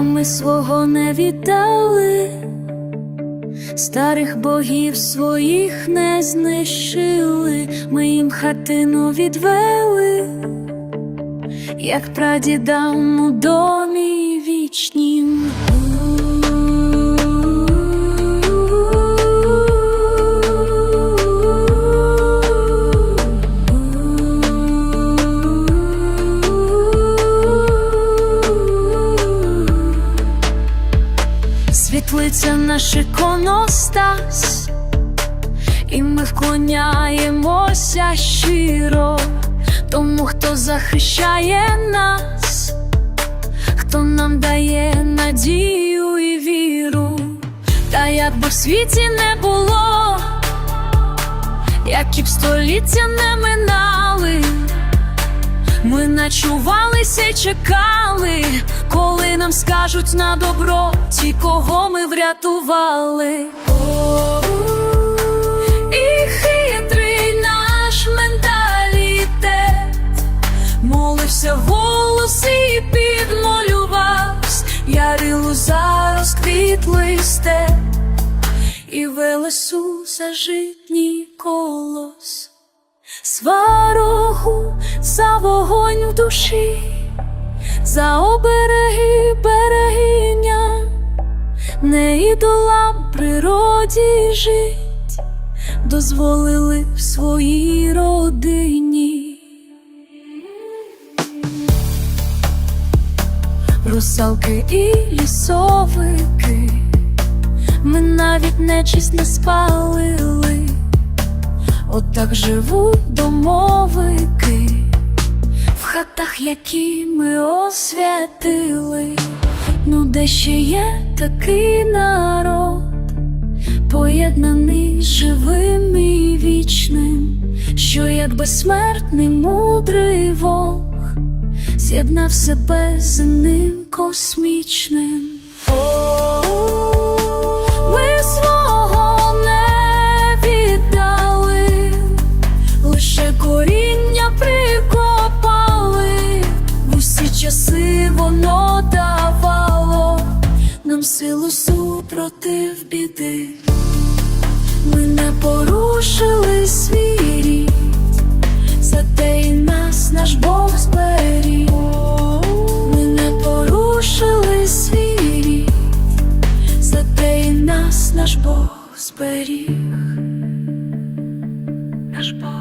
а ми свого не віддали, старих богів своїх не знищили, ми їм хатину відвели, як прадідам у домі вічнім. Світлиця наш іконостас, і ми вклоняємося щиро тому, хто захищає нас, хто нам дає надію і віру, та як би в світі не було, які б століття не минали. Ми начувалися чекали, коли нам скажуть на добро ті, кого ми врятували. І хитрий наш менталітет молився голос і підмолювавсь, ярилу зараз степ, і велесу за житній колос. За вогонь в душі, за обереги берегиня, не ідолам природі жить, дозволили в своїй родині. Русалки і лісовики, ми навіть нечисть не спалили. Отак живуть домовики в хатах, які ми освятили. Ну, де ще є такий народ, поєднаний живим і вічним, що як безсмертний мудрий Бог з'єднав себе з ним космічним. Супротив біди. Ми не порушили свій рід, зате й нас наш Бог зберіг. Ми не порушили свій рід, зате й нас наш Бог зберіг. Наш Бог.